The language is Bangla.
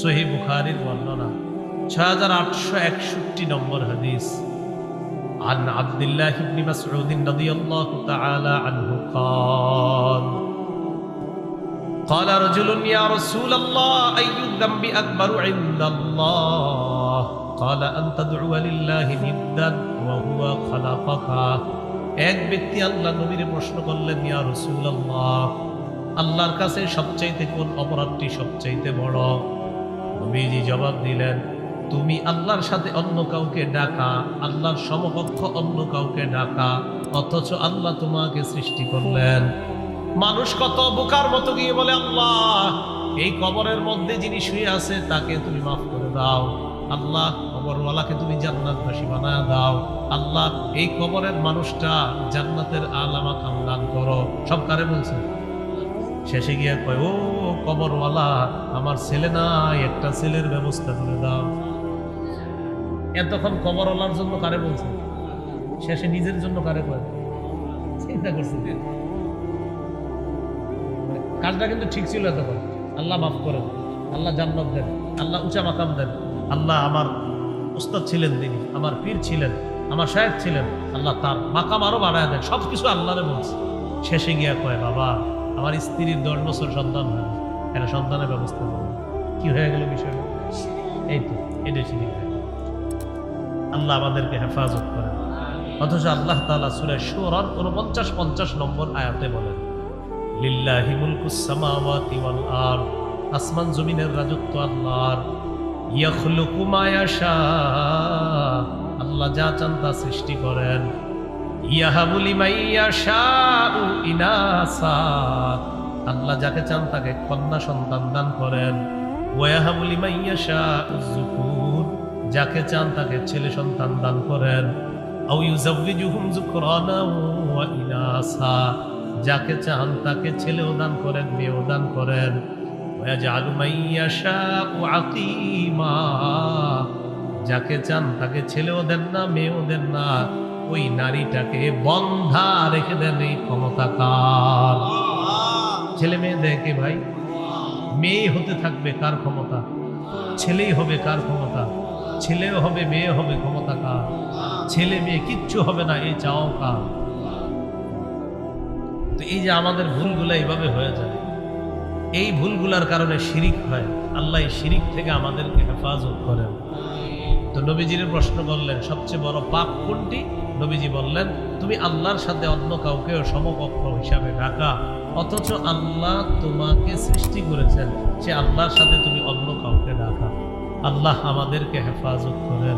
সহি বুখারির বর্ণনা ছয় হাজার আটশো একষট্টি নম্বর হাদিস عن عبد الله بن مسعود رضي الله تعالى عنه قال قال رجل يا رسول الله أي الذنب أكبر عند الله قال أن تدعو لله ندا وهو خلقك এক ব্যক্তি আল্লাহ নবীর প্রশ্ন করলেন ইয়া রাসূলুল্লাহ আল্লাহর কাছে সবচাইতে কোন অপরাধটি সবচাইতে বড় নবীজি জবাব দিলেন, তুমি আল্লাহর সাথে অন্য কাউকে ডাকা, আল্লাহর সমকক্ষ অন্য কাউকে ডাকা, অথচ আল্লাহ তোমাকে সৃষ্টি করলেন। মানুষ কত বোকার মতো গিয়ে বলে, আল্লাহ, এই কবরের মধ্যে যিনি শুয়ে আছে, তাকে তুমি মাফ করে দাও। আল্লাহ, কবরওয়ালাকে তুমি জান্নাতবাসী বানায় দাও। আল্লাহ, এই কবরের মানুষটা জান্নাতের আলামা খানদান করো। সব কারে বলছে? শেষে গিয়ে কয়, ও কবরওয়ালা, আমার ছেলে নাই, একটা ছেলের ব্যবস্থা করে দাও। এতক্ষণ কবরওয়ালার জন্য কারে বলছে? শেষে নিজের জন্য কারে কয়? চিন্তা করছে কাজটা কিন্তু ঠিক ছিল এতক্ষণ। আল্লাহ মাফ করেন, আল্লাহ জান্নাত দেন, আল্লাহ উঁচা মাকাম দেন, আল্লাহ আমার উস্তাদ ছিলেন তিনি, আমার পীর ছিলেন, আমার সাহেব ছিলেন, আল্লাহ তার মাকাম আরও বাড়ায় দেন সব কিছু আল্লাহরে বলছে। শেষে গিয়া কয়, বাবা আমার স্ত্রীর দশ বছর সন্তান হয়। একটা সন্তানের ব্যবস্থা করো কি হয়ে গেল বিষয়টা? এই তো এটাই শিখে আল্লাহ আমাদেরকে হেফাজত করেন। অথচ আল্লাহ তাআলা সূরা শুরার 49 50 নম্বর আয়াতে বলেন, লিল্লাহি মুলকুস সামাওয়াতি ওয়াল আরদ, আসমান জমিনের রাজত্ব আল্লাহর ইয়াখলুকু মা ইয়াশা। আল্লাহ যা চান তা সৃষ্টি করেন। ইয়াহাবু লিমান ইয়াশাউ ইনাসা। আল্লাহ যাকে চান তাকে কন্যা সন্তান দান করেন। যুকুর। যাকে চান তাকে ছেলে সন্তান দান করেন। যাকে চান তাকে ছেলেও দান করেন, মেয়েও দান করেন। যাকে চান তাকে ছেলেও দেন না, মেয়েও দেন না। ওই নারীটাকে বন্ধা রেখে দেন এই ক্ষমতা কার ছেলে মেয়ে দেখে ভাই? মেয়ে হতে থাকবে কার ক্ষমতা? ছেলেই হবে কার ক্ষমতা? ছেলেও হবে মেয়ে হবে ক্ষমতা কার ছেলে মেয়ে কিচ্ছু হবে না এই চাও কার? তো এই যে আমাদের ভুলগুলো এইভাবে হয়ে যায়। এই ভুলগুলার কারণে শিরিক হয়। আল্লাহ শিরিক থেকে আমাদেরকে হেফাজত করেন। তো নবীজির প্রশ্ন করলেন, সবচেয়ে বড় পাপ কোনটি? নবীজি বললেন, তুমি আল্লাহর সাথে অন্য কাউকে সমকক্ষ হিসাবে ডাকা, অথচ আল্লাহ তোমাকে সৃষ্টি করেছেন। সে আল্লাহর সাথে তুমি অন্য কাউকে ডাকা। আল্লাহ আমাদেরকে হেফাজত করেন।